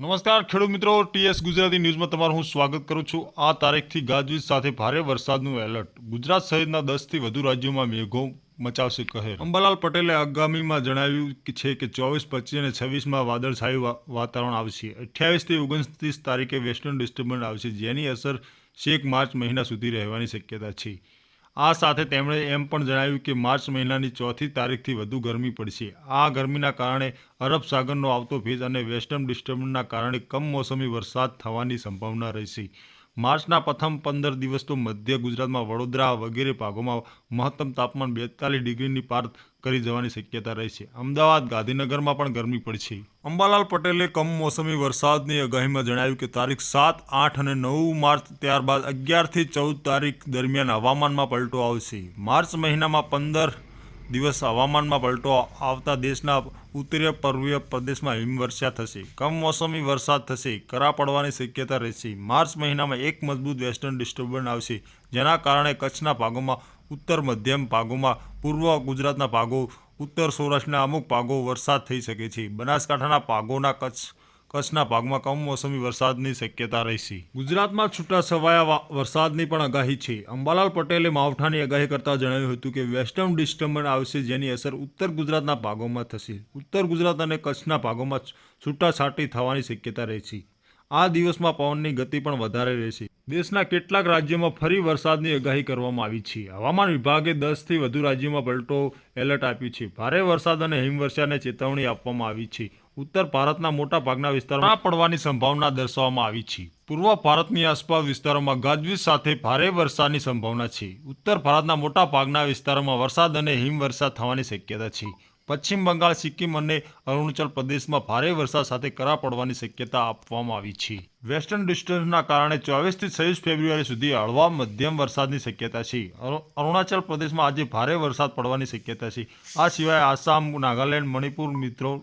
નમસ્કાર, ખેડૂત મિત્રો. ટીએસ ગુજરાતી ન્યૂઝમાં તમારું હું સ્વાગત કરું છું. આ તારીખથી ગાજવીજ સાથે ભારે વરસાદનું એલર્ટ. ગુજરાત સહિતના દસથી વધુ રાજ્યોમાં મેઘો મચાવશે કહેર. અંબાલાલ પટેલે આગામીમાં જણાવ્યું છે કે ચોવીસ, પચીસ અને છવ્વીસમાં વાદળછાયું વાતાવરણ આવશે. અઠ્યાવીસથી ઓગણત્રીસ તારીખે વેસ્ટર્ન ડિસ્ટર્બન્સ આવશે, જેની અસર છેક માર્ચ મહિના સુધી રહેવાની શક્યતા છે. આ સાથે તેમણે એમ પણ જણાવ્યું કે માર્ચ મહિનાની ચોથી તારીખથી વધુ ગરમી પડશે. આ ગરમીના કારણે અરબ સાગરનો આવતો ભેજ અને વેસ્ટર્ન ડિસ્ટર્બન્સના કારણે કમોસમી વરસાદ થવાની સંભાવના રહેશે. માર્ચના પ્રથમ પંદર દિવસ તો મધ્ય ગુજરાતમાં વડોદરા વગેરે ભાગોમાં મહત્તમ તાપમાન બેતાલીસ ડિગ્રીની પાર કરી જવાની શક્યતા રહેશે અમદાવાદ, ગાંધીનગરમાં પણ ગરમી પડશે. અંબાલાલ પટેલે કમોસમી વરસાદની આગાહીમાં જણાવ્યું કે તારીખ સાત, આઠ અને નવ માર્ચ ત્યારબાદ અગિયારથી ચૌદ તારીખ દરમિયાન હવામાનમાં પલટો આવશે. માર્ચ મહિનામાં પંદર દિવસ હવામાનમાં પલટો આવતા દેશના ઉત્તરીય પૂર્વીય પ્રદેશમાં હિમવર્ષા થશે. કમોસમી વરસાદ થશે. કરા પડવાની શક્યતા રહેશે. માર્ચ મહિનામાં એક મજબૂત વેસ્ટર્ન ડિસ્ટર્બન્સ આવશે, જેના કારણે કચ્છના ભાગોમાં, ઉત્તર મધ્યમ ભાગોમાં, પૂર્વ ગુજરાતના ભાગો, ઉત્તર સૌરાષ્ટ્રના અમુક ભાગો વરસાદ થઈ શકે છે. બનાસકાંઠાના ભાગોના કચ્છ કચ્છના ભાગમાં કમોસમી વરસાદની શક્યતા રહેશે. ગુજરાતમાં છૂટા છવાયા વરસાદની પણ આગાહી છે. અંબાલાલ પટેલે માવઠાની આગાહી કરતા જણાવ્યું હતું કે વેસ્ટર્ન ડિસ્ટર્બન્સ આવશે જેની અસર ઉત્તર ગુજરાતના ભાગોમાં થશે. ઉત્તર ગુજરાત અને કચ્છના ભાગોમાં છૂટાછાટી થવાની શક્યતા રહેશે. આ દિવસમાં પવનની ગતિ પણ વધારે રહેશે. દેશના કેટલાક રાજ્યોમાં ફરી વરસાદની આગાહી કરવામાં આવી છે. હવામાન વિભાગે દસથી વધુ રાજ્યોમાં પલટો એલર્ટ આપ્યું છે. ભારે વરસાદ અને હિમવર્ષાને ચેતવણી આપવામાં આવી છે. ઉત્તર ભારતના મોટા ભાગના વિસ્તારોમાં પડવાની સંભાવના દર્શાવવામાં આવી છે. પૂર્વ ભારતની આસપાસ વિસ્તારોમાં ગાજવીજ સાથે ભારે વરસાદની સંભાવના છે. ઉત્તર ભારતના મોટા ભાગના વિસ્તારોમાં વરસાદ અને હિમવર્ષા થવાની શક્યતા છે. પશ્ચિમ બંગાળ, સિક્કિમ અને અરુણાચલ પ્રદેશમાં ભારે વરસાદ સાથે કરા પડવાની શક્યતા આપવામાં આવી છે. વેસ્ટર્ન ડિસ્ટન્સના કારણે ચોવીસથી છવ્વીસ ફેબ્રુઆરી સુધી હળવા મધ્યમ વરસાદની શક્યતા છે. અરુ- અરુણાચલ પ્રદેશમાં આજે ભારે વરસાદ પડવાની શક્યતા છે. આ સિવાય આસામ, નાગાલેન્ડ, મણિપુર મિત્રો